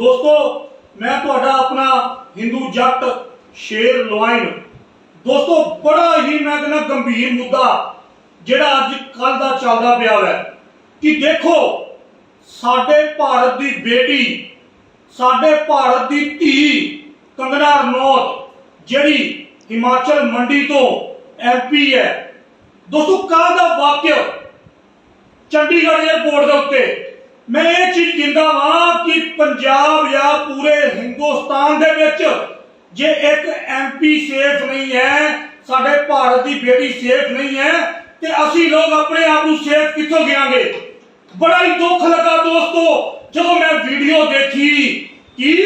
ਦੋਸਤੋ, ਮੈਂ ਤੁਹਾਡਾ ਆਪਣਾ ਹਿੰਦੂ ਜੱਟ ਸ਼ੇਰ ਲੋਇਨ ਦੋਸਤੋ, ਬੜਾ ਹੀ ਮੈਂ ਕਹਿੰਦਾ ਗੰਭੀਰ ਮੁੱਦਾ ਜਿਹੜਾ ਅੱਜ ਕੱਲ ਦਾ ਚੱਲਦਾ ਪਿਆ ਹੈ ਕਿ ਦੇਖੋ, ਸਾਡੇ ਭਾਰਤ ਦੀ ਬੇਟੀ, ਸਾਡੇ ਭਾਰਤ ਦੀ ਧੀ ਕੰਗਨਾ ਰਣੌਤ, ਜਿਹੜੀ ਹਿਮਾਚਲ ਮੰਡੀ ਤੋਂ ਐਮਪੀ ਹੈ। ਦੋਸਤੋ ਕੱਲ ਦਾ ਵਾਕਿਆ ਚੰਡੀਗੜ੍ਹ ਏਅਰਪੋਰਟ ਦੇ ਉੱਤੇ ਮੈਂ ਇਹ ਚੀਜ਼ ਕਹਿੰਦਾ ਹਾਂ ਕਿ ਪੰਜਾਬ ਜਾਂ ਪੂਰੇ ਹਿੰਦੁਸਤਾਨ ਦੇ ਵਿੱਚ ਜੇ ਇੱਕ ਐਮਪੀ ਸੇਫ ਨਹੀਂ ਹੈ, ਸਾਡੇ ਭਾਰਤ ਦੀ ਬੇਟੀ ਸੇਫ ਨਹੀਂ ਹੈ, ਤੇ ਅਸੀਂ ਲੋਕ ਆਪਣੇ ਆਪ ਨੂੰ ਸੇਫ ਕਿੱਥੋਂ ਗਿਆਂਗੇ ਬੜਾ ਹੀ ਦੁੱਖ ਲੱਗਾ ਦੋਸਤੋ, ਜਦੋਂ ਮੈਂ ਵੀਡੀਓ ਦੇਖੀ ਕਿ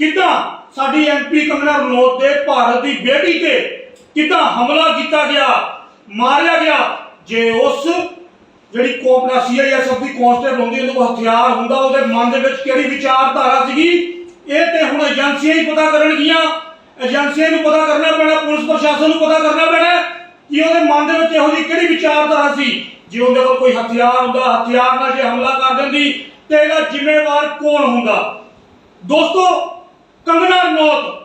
ਕਿੱਦਾਂ ਸਾਡੀ ਐਮਪੀ ਕੰਗਨਾ ਰਣੌਤ ਦੇ ਭਾਰਤ ਦੀ ਬੇਟੀ ਤੇ ਕਿੱਦਾਂ ਹਮਲਾ ਕੀਤਾ ਗਿਆ, ਮਾਰਿਆ ਗਿਆ, ਜੇ ਉਸ ਜਿਹੜੀ ਕੋਪਨਾ ਸੀਆਈਐਸਐਫ ਦੀ ਕਾਂਸਟੇਬਲ ਹੁੰਦੀ ਉਹਦੇ ਹਥਿਆਰ ਹੁੰਦਾ, ਉਹਦੇ ਮਨ ਦੇ ਵਿੱਚ ਕਿਹੜੀ ਵਿਚਾਰਧਾਰਾ ਸੀਗੀ? ਇਹ ਤੇ ਹੁਣ ਏਜੰਸੀਆਂ ਹੀ ਪਤਾ ਕਰਨਗੀਆਂ। ਏਜੰਸੀਆਂ ਨੂੰ ਪਤਾ ਕਰਨਾ ਪੈਣਾ, ਪੁਲਿਸ ਪ੍ਰਸ਼ਾਸਨ ਨੂੰ ਪਤਾ ਕਰਨਾ ਪੈਣਾ ਕਿ ਉਹਦੇ ਮਨ ਦੇ ਵਿੱਚ ਇਹੋ ਜਿਹੀ ਕਿਹੜੀ ਵਿਚਾਰਧਾਰਾ ਸੀ। ਜੇ ਉਹਦੇ ਕੋਲ ਕੋਈ ਹਥਿਆਰ ਹੁੰਦਾ, ਹਥਿਆਰ ਨਾਲ ਜੇ ਹਮਲਾ ਕਰ ਦਿੰਦੀ, ਤੇ ਇਹਦਾ ਜ਼ਿੰਮੇਵਾਰ ਕੌਣ ਹੁੰਦਾ? ਦੋਸਤੋ, ਕੰਗਨਾ ਨੌਤ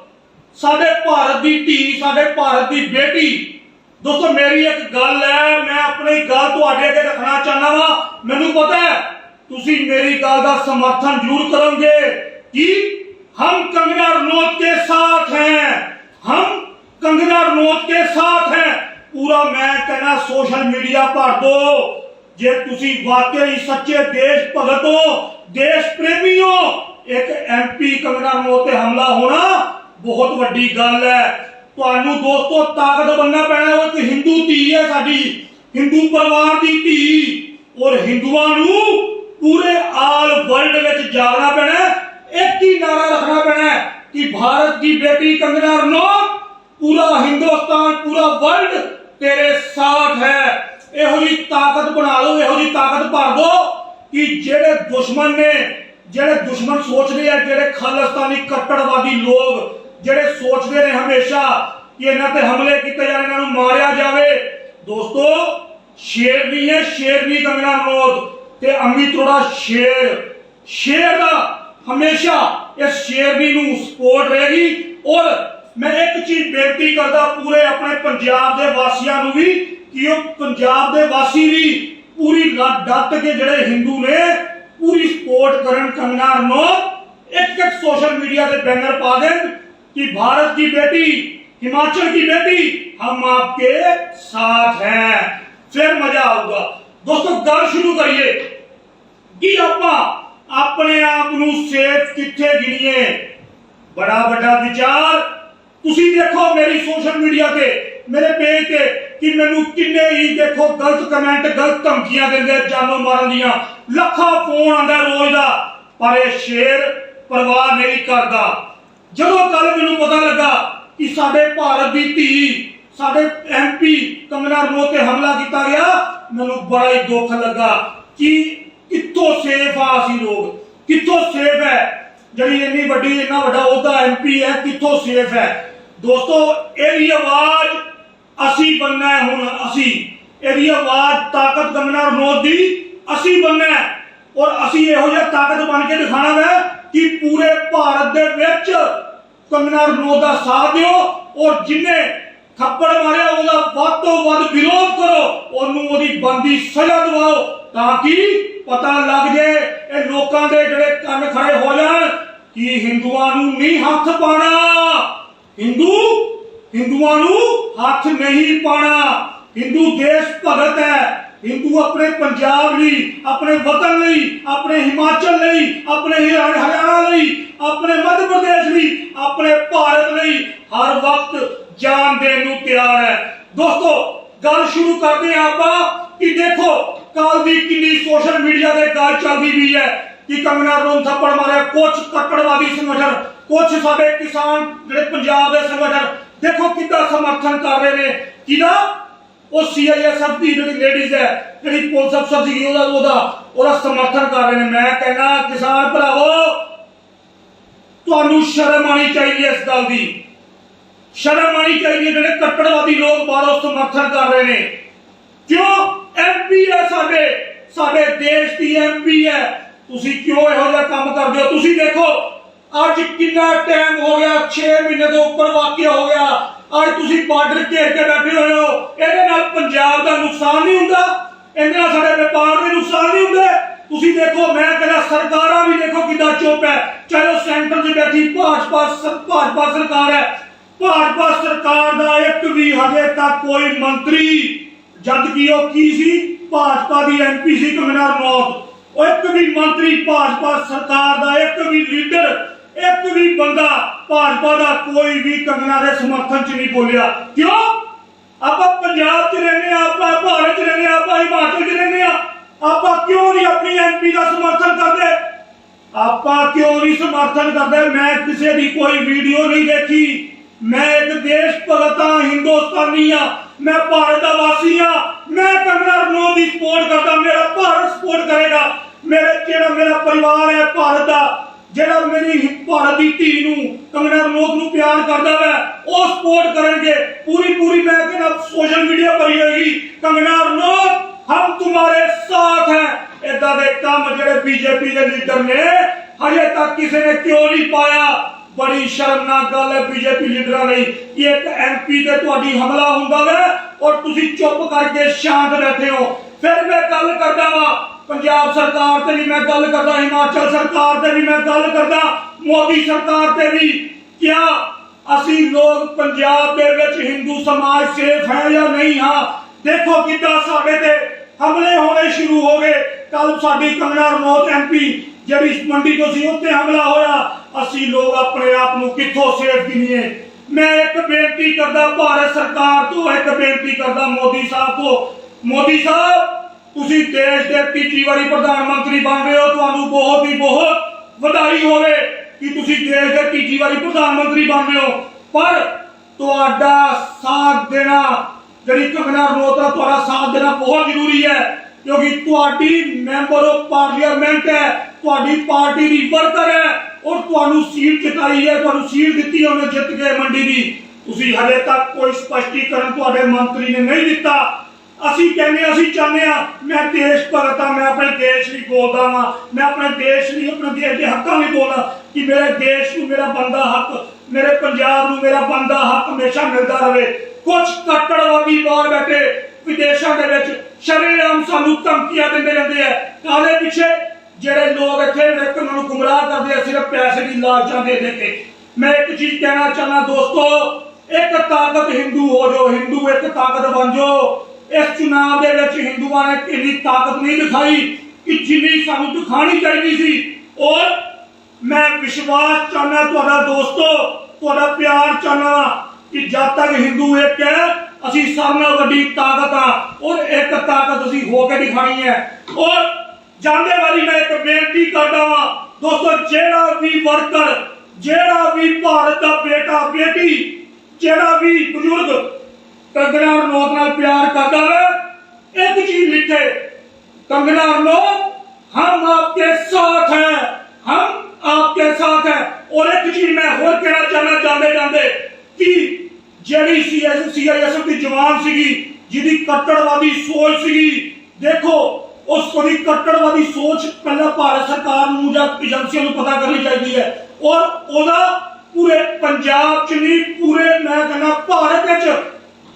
ਸਾਡੇ ਭਾਰਤ ਦੀ ਧੀ, ਸਾਡੇ ਭਾਰਤ ਦੀ ਬੇਟੀ ਦੋਸਤੋ ਮੇਰੀ ਇੱਕ ਗੱਲ ਹੈ ਮੈਂ ਆਪਣੀ ਗੱਲ ਤੁਹਾਡੇ ਅੱਗੇ ਰੱਖਣਾ ਚਾਹੁੰਦਾ ਵਾਂ ਮੈਨੂੰ ਪਤਾ ਹੈ ਤੁਸੀਂ ਮੇਰੀ ਗੱਲ ਦਾ ਸਮਰਥਨ ਜ਼ਰੂਰ ਕਰੋਗੇ ਕਿ हम कंगना रनौत के साथ हैं हम कंगना रनौत के साथ हैं ਪੂਰਾ ਮੈਂ ਕਹਿੰਦਾ ਸੋਸ਼ਲ ਮੀਡੀਆ ਭਰ ਦੋ ਜੇ ਤੁਸੀਂ ਵਾਕਈ ਸੱਚੇ ਦੇਸ਼ ਭਗਤ ਹੋ ਦੇਸ਼ ਪ੍ਰੇਮੀ ਹੋ ਇੱਕ ਐਮਪੀ ਕੰਗਨਾ ਰਣੌਤ ਤੇ ਹਮਲਾ ਹੋਣਾ ਬਹੁਤ ਵੱਡੀ ਗੱਲ ਹੈ ਤੁਹਾਨੂੰ ਦੋਸਤੋ ਤਾਕਤ ਬਣਨਾ ਪੈਣਾ ਉਹ ਇੱਕ ਹਿੰਦੂ ਧੀ ਹੈ ਸਾਡੀ ਹਿੰਦੂ ਪਰਿਵਾਰ ਦੀ ਧੀ ਔਰ ਹਿੰਦੂਆਂ ਨੂੰ ਪੂਰੇ ਆਲ ਵਰਲਡ ਵਿੱਚ ਜਾਗਣਾ ਪੈਣਾ ਹੈ। ਇੱਕ ਹੀ ਨਾਰਾ ਰੱਖਣਾ ਪੈਣਾ ਹੈ ਕਿ ਭਾਰਤ ਦੀ ਬੇਟੀ ਕੰਗਨਾ ਰਣੌਤ, ਪੂਰਾ ਹਿੰਦੁਸਤਾਨ ਪੂਰਾ ਵਰਲਡ ਤੇਰੇ ਸਾਥ ਹੈ ਇਹੋ ਜੀ ਤਾਕਤ ਬਣਾ ਲਓ, ਇਹੋ ਜੀ ਤਾਕਤ ਭਰ ਦੋ ਕਿ ਜਿਹੜੇ ਦੁਸ਼ਮਣ ਨੇ, ਜਿਹੜੇ ਦੁਸ਼ਮਣ ਸੋਚਦੇ ਆ, ਜਿਹੜੇ ਖਾਲਿਸਤਾਨੀ ਕੱਟੜਵਾਦੀ ਲੋਕ ਜਿਹੜੇ ਸੋਚਦੇ ਨੇ ਹਮੇਸ਼ਾ ਕਿ ਇਹਨਾਂ ਤੇ ਹਮਲੇ ਕੀਤੇ ਜਾਣ, ਇਹਨਾਂ ਨੂੰ ਮਾਰਿਆ ਜਾਵੇ। ਦੋਸਤੋ ਸ਼ੇਰਨੀ ਹੈ ਸ਼ੇਰਨੀ ਕੰਗਨਾ ਰਣੌਤ ਤੇ ਅਮਿਤ ਰੋੜਾ ਸ਼ੇਰ। ਸ਼ੇਰ ਦਾ ਹਮੇਸ਼ਾ ਇਸ ਸ਼ੇਰਨੀ ਨੂੰ ਸਪੋਰਟ ਰਹੇਗੀ। ਔਰ ਮੈਂ ਇੱਕ ਚੀਜ਼ ਬੇਨਤੀ ਕਰਦਾ ਪੂਰੇ ਆਪਣੇ ਪੰਜਾਬ ਦੇ ਵਾਸੀਆਂ ਨੂੰ ਵੀ ਕਿ ਉਹ ਪੰਜਾਬ ਦੇ ਵਾਸੀ ਵੀ ਪੂਰੀ ਡੱਟ ਕੇ ਜਿਹੜੇ ਹਿੰਦੂ ਨੇ, ਪੂਰੀ ਸਪੋਰਟ ਕਰਨ ਕੰਗਨਾ ਰਣੌਤ ਇੱਕ ਇੱਕ ਸੋਸ਼ਲ ਮੀਡੀਆ ਤੇ ਬੈਨਰ ਪਾ ਦੇਣ। कि भारत की बेटी हिमाचल की बेटी हम आपके साथ हैं फिर मजा आऊगा दोस्तों गल शुरू करिए ਕਿ ਆਪਾਂ ਆਪਣੇ ਆਪ ਨੂੰ ਸੇਫ ਕਿੱਥੇ ਗਿਣੀਏ ਬੜਾ ਵੱਡਾ ਵਿਚਾਰ ਤੁਸੀਂ ਦੇਖੋ ਮੇਰੀ ਸੋਸ਼ਲ ਮੀਡੀਆ ਤੇ ਮੇਰੇ ਪੇਜ ਤੇ ਕਿ ਮੈਨੂੰ ਕਿੰਨੇ ਹੀ ਦੇਖੋ ਗਲਤ ਕਮੈਂਟ ਗਲਤ ਧਮਕੀਆਂ ਦਿੰਦੇ ਆ ਜਾਨੋਂ ਮਾਰਨ ਦੀਆਂ ਲੱਖਾਂ ਫੋਨ ਆਉਂਦਾ ਰੋਜ਼ ਦਾ ਪਰ ਇਹ ਸ਼ੇਰ ਪਰਵਾਹ ਨਹੀਂ ਕਰਦਾ ਜਦੋਂ ਕੱਲ ਮੈਨੂੰ ਪਤਾ ਲੱਗਾ ਕਿ ਸਾਡੇ ਭਾਰਤ ਦੀ ਧੀ, ਸਾਡੇ ਐਮਪੀ ਕੰਗਨਾ ਰਣੌਤ ਤੇ ਹਮਲਾ ਕੀਤਾ ਗਿਆ, ਮੈਨੂੰ ਬੜਾ ਹੀ ਦੁੱਖ ਲੱਗਾ ਕਿ ਕਿੱਥੋਂ ਸੇਫ ਆ ਅਸੀਂ ਲੋਕ, ਕਿੱਥੋਂ ਸੇਫ ਹੈ? ਜਿਹੜੀ ਇੰਨੀ ਵੱਡੀ, ਇੰਨਾ ਵੱਡਾ ਉਹਦਾ ਐਮਪੀ ਹੈ, ਕਿੱਥੋਂ ਸੇਫ ਹੈ? ਦੋਸਤੋ, ਇਹਦੀ ਆਵਾਜ਼ ਅਸੀਂ ਬੰਨਾ ਹੁਣ, ਅਸੀਂ। ਇਹਦੀ ਆਵਾਜ਼ ਤਾਕਤ ਕੰਗਨਾ ਰਣੌਤ ਦੀ ਅਸੀਂ ਬੰਨਾ ਔਰ ਅਸੀਂ ਇਹੋ ਜਿਹਾ ਤਾਕਤ ਬਣ ਕੇ ਦਿਖਾਣਾ ਹੈ ਕਿ ਪੂਰੇ ਭਾਰਤ ਦੇ ਵਿੱਚ ਕੰਗਨਾ ਰਣੌਤ ਦਾ ਸਾਥ ਦਿਓ ਔਰ ਜਿਨੇ ਥੱਪੜ ਮਾਰਿਆ ਉਹਦਾ ਵੱਧ ਤੋਂ ਵੱਧ ਵਿਰੋਧ ਕਰੋ, ਉਹਨੂੰ ਉਹਦੀ ਬੰਦੀ ਸਜ਼ਾ ਦਿਵਾਓ ਤਾਂ ਕਿ ਪਤਾ ਲੱਗ ਜੇ ਇਹ ਲੋਕਾਂ ਦੇ ਜਿਹੜੇ ਕੰਨ ਖੜੇ ਹੋ ਜਾਣ ਕਿ ਹਿੰਦੂਆਂ ਨੂੰ ਨਹੀਂ ਹੱਥ ਪਾਣਾ ਹਿੰਦੂ, ਹਿੰਦੂਆਂ ਨੂੰ ਹੱਥ ਨਹੀਂ ਪਾਣਾ ਹਿੰਦੂ ਦੇਸ਼ ਭਗਤ ਹੈ। ਹਿੰਦੂ ਆਪਣੇ ਪੰਜਾਬ ਲਈ, ਆਪਣੇ ਵਤਨ ਲਈ, ਆਪਣੇ ਹਿਮਾਚਲ ਲਈ, ਆਪਣੇ ਹਰਿਆਣਾ ਲਈ, ਆਪਣੇ ਮੱਧ ਪ੍ਰਦੇਸ਼ ਲਈ, ਆਪਣੇ ਭਾਰਤ ਲਈ ਹਰ ਵਕਤ ਜਾਨ ਦੇਣ ਨੂੰ ਤਿਆਰ ਹੈ। ਦੋਸਤੋ, ਗੱਲ ਸ਼ੁਰੂ ਕਰਦੇ ਹਾਂ ਆਪਾਂ ਕਿ ਦੇਖੋ ਕੱਲ ਦੀ ਕਿੰਨੀ ਸੋਸ਼ਲ ਮੀਡੀਆ ਤੇ ਗੱਲ ਚੱਲਦੀ ਵੀ ਹੈ ਕਿ ਕੰਗਨਾ ਰਣੌਤ ਥੱਪੜ ਮਾਰਿਆ ਕੁਝ ਕੱਟੜਵਾਦੀ ਸੰਗਠਨ ਕੁਝ ਸਾਡੇ ਕਿਸਾਨ ਜਿਹੜੇ ਪੰਜਾਬ ਦੇ ਸੰਗਠਨ, ਦੇਖੋ ਕਿੱਦਾਂ ਸਮਰਥਨ ਕਰ ਰਹੇ ਨੇ। ਕਿਹਦਾ? ਉਹ ਸੀਆਈਐਸਐਫ ਦੀ ਜਿਹੜੀ ਲੇਡੀਜ਼ ਹੈ, ਜਿਹੜੀ ਪੁਲਿਸ ਅਫਸਰ ਸੀਗੀ ਉਹਦਾ ਉਹਦਾ ਉਹਦਾ ਸਮਰਥਨ ਕਰ ਰਹੇ ਨੇ। ਮੈਂ ਕਹਿੰਦਾ, ਕਿਸਾਨ ਭਰਾਵੋ, ਤੁਹਾਨੂੰ ਸ਼ਰਮ ਆਣੀ ਚਾਹੀਦੀ ਹੈ ਇਸ ਗੱਲ ਦੀ। ਸ਼ਰਮ ਆਣੀ ਚਾਹੀਦੀ ਹੈ, ਜਿਹੜੇ ਕੱਟੜਵਾਦੀ ਲੋਕ ਬਾਹਰੋਂ ਸਮਰਥਨ ਕਰ ਰਹੇ ਨੇ। ਕਿਉਂ? ਐਮਪੀ ਹੈ ਸਾਡੇ ਸਾਡੇ ਦੇਸ਼ ਦੀ ਐਮਪੀ ਹੈ। ਤੁਸੀਂ ਕਿਉਂ ਇਹੋ ਜਿਹਾ ਕੰਮ ਕਰਦੇ ਹੋ? ਤੁਸੀਂ ਦੇਖੋ, ਅੱਜ ਕਿੰਨਾ ਟਾਈਮ ਹੋ ਗਿਆ 6 ਮਹੀਨੇ ਤੋਂ ਉੱਪਰ ਵਾਕਿਆ ਹੋ ਗਿਆ। ਅੱਜ ਤੁਸੀਂ ਬਾਰਡਰ ਘੇਰ ਕੇ ਬੈਠੇ ਹੋਏ ਹੋ। ਇਹਦੇ ਨਾਲ ਪੰਜਾਬ ਦਾ ਨੁਕਸਾਨ ਨਹੀਂ ਹੁੰਦਾ। ਇਹਦੇ ਨਾਲ ਸਾਡੇ ਵਪਾਰ ਦੇ ਨੁਕਸਾਨ ਨਹੀਂ ਹੁੰਦੇ। ਤੁਸੀਂ ਦੇਖੋ, ਮੈਂ ਕਹਿੰਦਾ ਸਰਕਾਰਾਂ ਵੀ ਦੇਖੋ ਕਿੱਦਾਂ ਚੁੱਪ ਹੈ। ਚਾਹੇ ਸੈਂਟਰ 'ਚ ਬੈਠੀ ਭਾਜਪਾ ਭਾਜਪਾ ਸਰਕਾਰ ਹੈ। ਭਾਜਪਾ ਸਰਕਾਰ ਦਾ ਇੱਕ ਵੀ ਹਜੇ ਤੱਕ ਕੋਈ ਮੰਤਰੀ, ਜਦ ਕਿ ਉਹ ਕੀ ਸੀ? ਭਾਜਪਾ ਦੀ ਐਮਪੀ ਸੀ ਕਮਿਨਾਰ ਰਣੌਤ ਉਹ ਇੱਕ ਵੀ ਮੰਤਰੀ ਭਾਜਪਾ ਸਰਕਾਰ ਦਾ ਇੱਕ ਵੀ ਲੀਡਰ, ਇੱਕ ਵੀ ਬੰਦਾ ਭਾਜਪਾ ਦਾ ਕੋਈ ਵੀ ਕੰਗਨਾ ਦੇ ਸਮਰਥਨ 'ਚ ਨਹੀਂ ਬੋਲਿਆ। ਕਿਉਂ? ਆਪਾਂ ਪੰਜਾਬ 'ਚ ਰਹਿੰਦੇ ਆ ਆਪਾਂ ਭਾਰਤ 'ਚ ਰਹਿੰਦੇ ਆ ਆਪਾਂ ਹਿਮਾਚਲ 'ਚ ਰਹਿੰਦੇ ਆ ਆਪਾਂ ਕਿਉਂ ਨਹੀਂ ਆਪਣੀ ਐਮਪੀ ਦਾ ਸਮਰਥਨ ਕਰਦੇ? ਆਪਾਂ ਕਿਉਂ ਨਹੀਂ ਸਮਰਥਨ ਕਰਦੇ? ਮੈਂ ਕਿਸੇ ਦੀ ਕੋਈ ਵੀਡੀਓ ਨਹੀਂ ਦੇਖੀ। ਮੈਂ ਇੱਕ ਦੇਸ਼ ਭਗਤ ਹਾਂ, ਹਿੰਦੁਸਤਾਨੀ ਆ ਮੈਂ ਭਾਰਤ ਦਾ ਵਾਸੀ ਆ ਮੈਂ ਕੰਗਨਾ ਰਣੌਤ ਦੀ ਸਪੋਰਟ ਕਰਦਾ। ਮੇਰਾ ਭਾਰਤ ਸਪੋਰਟ ਕਰੇਗਾ। ਮੇਰੇ ਜਿਹੜਾ ਮੇਰਾ ਪਰਿਵਾਰ ਹੈ ਭਾਰਤ ਦਾ ਜਿਹੜਾ ਮੇਰੀ ਭਾਰਤ ਦੀ ਧੀ ਨੂੰ ਕੰਗਨਾ ਰਣੌਤ ਨੂੰ ਪਿਆਰ ਕਰਦਾ ਹੈ ਉਹ ਸਪੋਰਟ ਕਰਨਗੇ। ਪੂਰੀ ਪੂਰੀ ਮੈਂ ਕਹਿੰਦਾ ਸੋਸ਼ਲ ਮੀਡੀਆ ਭਰੀ ਹੋਏਗੀ ਕੰਗਨਾ ਰਣੌਤ ਹਮ ਤੁਹਾਡੇ ਸਾਥ ਹੈ। ਇਦਾਂ ਦੇ ਕੰਮ ਜਿਹੜੇ ਬੀਜੇਪੀ ਦੇ ਲੀਡਰ ਨੇ, ਹਜੇ ਤੱਕ ਕਿਸੇ ਨੇ ਕਿਉਂ ਨਹੀਂ ਪਾਇਆ? ਬੜੀ ਸ਼ਰਮਨਾਕ ਗੱਲ ਹੈ ਬੀਜੇਪੀ ਲੀਡਰਾਂ ਲਈ। ਕਿ ਇੱਕ ਐਮਪੀ ਤੇ ਤੁਹਾਡੀ ਹਮਲਾ ਹੁੰਦਾ ਹੈ ਔਰ ਤੁਸੀਂ ਚੁੱਪ ਕਰਕੇ ਸ਼ਾਂਤ ਬੈਠੇ ਹੋ। ਫਿਰ ਮੈਂ ਗੱਲ ਕਰਦਾ ਵਾਂ ਪੰਜਾਬ ਸਰਕਾਰ ਤੇ ਵੀ ਮੈਂ ਗੱਲ ਕਰਦਾ ਹਿਮਾਚਲ ਸਰਕਾਰ ਤੇ ਵੀ ਮੈਂ ਗੱਲ ਕਰਦਾ ਮੋਦੀ ਸਰਕਾਰ ਤੇ ਵੀ ਕਿਆ ਅਸੀਂ ਲੋਕ ਪੰਜਾਬ ਦੇ ਵਿੱਚ ਹਿੰਦੂ ਸਮਾਜ ਸੇਫ ਹੈ ਜਾਂ ਨਹੀਂ ਹਾਂ ਦੇਖੋ ਕਿੱਦਾਂ ਸਾਡੇ ਤੇ ਹਮਲੇ ਹੋਣੇ ਸ਼ੁਰੂ ਹੋ ਗਏ ਕੱਲ ਸਾਡੀ ਕੰਗਨਾ ਰਣੌਤ ਐਮਪੀ ਜਿਹੜੀ ਮੰਡੀ ਤੋਂ ਸੀ ਉੱਤੇ ਹਮਲਾ ਹੋਇਆ ਅਸੀਂ ਲੋਕ ਆਪਣੇ ਆਪ ਨੂੰ ਕਿੱਥੋਂ ਸੇਫ ਗਿਣੀਏ ਮੈਂ ਇੱਕ ਬੇਨਤੀ ਕਰਦਾ ਭਾਰਤ ਸਰਕਾਰ ਤੋਂ ਇੱਕ ਬੇਨਤੀ ਕਰਦਾ ਮੋਦੀ ਸਾਹਿਬ ਤੋਂ ਮੋਦੀ ਸਾਹਿਬ ਤੁਸੀਂ ਦੇਸ਼ ਦੇ ਤੀਜੀ ਵਾਰੀ ਪ੍ਰਧਾਨ ਮੰਤਰੀ ਬਣ ਰਹੇ ਹੋ, ਤੁਹਾਨੂੰ ਬਹੁਤ ਹੀ ਬਹੁਤ ਵਧਾਈ ਹੋਵੇ ਕਿ ਤੁਸੀਂ ਦੇਸ਼ ਦੇ ਤੀਜੀ ਵਾਰੀ ਪ੍ਰਧਾਨ ਮੰਤਰੀ ਬਣ ਰਹੇ ਹੋ। ਪਰ ਤੁਹਾਡਾ ਸਾਥ ਦੇਣਾ, ਜਿਹੜੀ ਕੰਗਨਾ ਰਣੌਤ ਤੁਹਾਡਾ ਸਾਥ ਦੇਣਾ ਬਹੁਤ ਜ਼ਰੂਰੀ ਹੈ, ਕਿਉਂਕਿ ਤੁਹਾਡੀ ਮੈਂਬਰ ਆਫ ਪਾਰਲੀਮੈਂਟ ਹੈ, ਤੁਹਾਡੀ ਪਾਰਟੀ ਦੀ ਵਰਕਰ ਹੈ ਔਰ ਤੁਹਾਨੂੰ ਸੀਟ ਜਿਤਾਈ ਹੈ, ਤੁਹਾਨੂੰ ਸੀਟ ਦਿੱਤੀ ਉਹਨੇ ਜਿੱਤ ਕੇ ਮੰਡੀ ਦੀ। ਤੁਸੀਂ ਹਲੇ ਤੱਕ ਕੋਈ ਸਪਸ਼ਟੀਕਰਨ ਤੁਹਾਡੇ ਮੰਤਰੀ ਨੇ ਨਹੀਂ ਦਿੱਤਾ। ਅਸੀਂ ਕਹਿੰਦੇ ਅਸੀਂ ਚਾਹੁੰਦੇ ਆ ਮੈਂ ਦੇਸ਼ ਭਗਤ ਹਾਂ, ਮੈਂ ਆਪਣੇ ਦੇਸ਼ ਲਈ ਬੋਲਦਾ ਵਾਂ, ਮੈਂ ਆਪਣੇ ਦੇਸ਼ ਲਈ, ਆਪਣੇ ਦੇਸ਼ ਦੇ ਹੱਕਾਂ ਲਈ ਬੋਲਦਾ ਕਿ ਮੇਰੇ ਦੇਸ਼ ਨੂੰ ਮੇਰਾ ਬੰਦਾ ਹੱਕ, ਮੇਰੇ ਪੰਜਾਬ ਨੂੰ ਮੇਰਾ ਬੰਦਾ ਹੱਕ ਹਮੇਸ਼ਾ ਮਿਲਦਾ ਰਹੇ। ਕੁਝ ਕੱਟੜਵਾਦੀ ਬਾਹਰ ਬੈਠੇ ਵਿਦੇਸ਼ਾਂ ਦੇ ਵਿੱਚ ਸ਼ਰੇਆਮ ਸਾਨੂੰ ਧਮਕੀਆਂ ਦਿੰਦੇ ਰਹਿੰਦੇ ਆ। ਕਾਲੇ ਪਿੱਛੇ? ਜਿਹੜੇ ਲੋਕ ਇੱਥੇ ਉਹਨਾਂ ਨੂੰ ਗੁੰਮਰਾਹ ਕਰਦੇ ਆ, ਸਿਰਫ ਪੈਸੇ ਦੀ ਲਾਲਚਾਂ ਦੇ ਦੇ ਕੇ ਮੈਂ ਇੱਕ ਚੀਜ਼ ਕਹਿਣਾ ਚਾਹੁੰਦਾ ਦੋਸਤੋ, ਇੱਕ ਤਾਕਤ ਹਿੰਦੂ ਹੋ ਜਾਓ ਹਿੰਦੂ ਇੱਕ ਤਾਕਤ ਬਣ ਜਾਓ। ਇਸ ਚੁਣਾਵ ਦੇ ਵਿੱਚ ਹਿੰਦੂਆਂ ਨੇ ਇੰਨੀ ਤਾਕਤ ਨਹੀਂ ਦਿਖਾਈ ਕਿ ਜਿੰਨੀ ਸਾਨੂੰ ਦਿਖਾਣੀ ਚਾਹੀਦੀ ਸੀ ਔਰ ਮੈਂ ਵਿਸ਼ਵਾਸ ਚਾਹੁੰਦਾ ਤੁਹਾਡਾ ਦੋਸਤੋ ਤੁਹਾਡਾ ਪਿਆਰ ਚਾਹੁੰਦਾ ਕਿ ਜਦ ਤੱਕ ਹਿੰਦੂ ਇੱਕ ਹੈ ਅਸੀਂ ਸਭ ਨਾਲ ਵੱਡੀ ਤਾਕਤ ਆ ਔਰ ਇੱਕ ਤਾਕਤ ਅਸੀਂ ਹੋ ਕੇ ਦਿਖਾਣੀ ਹੈ ਔਰ ਜਾਂਦੇ ਵਾਰੀ ਮੈਂ ਇੱਕ ਬੇਨਤੀ ਕਰਦਾ ਵਾਂ ਦੋਸਤੋ ਜਿਹੜਾ ਵੀ ਵਰਕਰ ਜਿਹੜਾ ਵੀ ਭਾਰਤ ਦਾ ਬੇਟਾ ਬੇਟੀ ਜਿਹੜਾ ਵੀ ਬਜ਼ੁਰਗ ਕੰਗਨਾ ਰਣੌਤ ਨਾਲ ਪਿਆਰ ਕਰਦਾ ਹੈ ਇੱਕ ਚੀਜ਼ ਲਿਖੇ कंगना रनौत हम आपके साथ हैं हम आपके साथ हैं और एक चीज मैं ਹੋਰ ਕਹਿਣਾ ਚਾਹਨਾ ਜਾਂਦੇ ਜਾਂਦੇ ਕਿ ਜਿਹੜੀ ਸੀਐਸ ਸੀਆਈਐਸਐਫ ਦੀ ਜਵਾਨ ਸੀਗੀ ਜਿਹਦੀ ਕੱਟੜਵਾਦੀ ਸੋਚ ਸੀਗੀ ਦੇਖੋ ਉਸ ਕੋਦੀ ਕੱਟੜਵਾਦੀ ਸੋਚ ਪਹਿਲਾਂ ਭਾਰਤ ਸਰਕਾਰ ਨੂੰ ਜਾਂ ਏਜੰਸੀਆਂ ਨੂੰ ਪਤਾ ਕਰਨੀ ਚਾਹੀਦੀ ਹੈ ਔਰ ਉਹਦਾ ਪੂਰੇ ਪੰਜਾਬ ਚ ਨਹੀਂ ਪੂਰੇ ਮੈਂ ਕਹਿੰਦਾ ਭਾਰਤ ਵਿੱਚ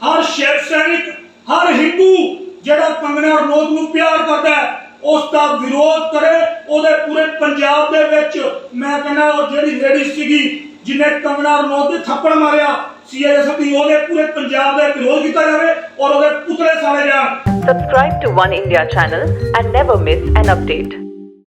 ਹਰ ਸ਼ਿਵ ਸੈਨਿਕ ਹਰ ਹਿੰਦੂ ਜਿਹੜਾ ਕੰਗਨਾ ਰਣੌਤ ਨੂੰ ਪਿਆਰ ਕਰਦਾ ਹੈ, ਉਸ ਦਾ ਵਿਰੋਧ ਕਰੇ, ਉਹਦੇ ਪੂਰੇ ਪੰਜਾਬ ਦੇ ਵਿੱਚ ਮੈਂ ਕਹਿੰਦਾ, ਉਹ ਜਿਹੜੀ ਲੇਡੀ ਸੀਗੀ, ਜਿਹਨੇ ਕੰਗਨਾ ਰਣੌਤ ਦੇ ਥੱਪੜ ਮਾਰਿਆ ਸੀਆਈਐਸਐਫ ਦੀ, ਉਹਦੇ ਪੂਰੇ ਪੰਜਾਬ ਦਾ ਵਿਰੋਧ ਕੀਤਾ ਜਾਵੇ ਔਰ ਉਹਦੇ ਪੁਤਲੇ ਸਾੜੇ ਜਾਣ Subscribe to One India channel and never miss an update.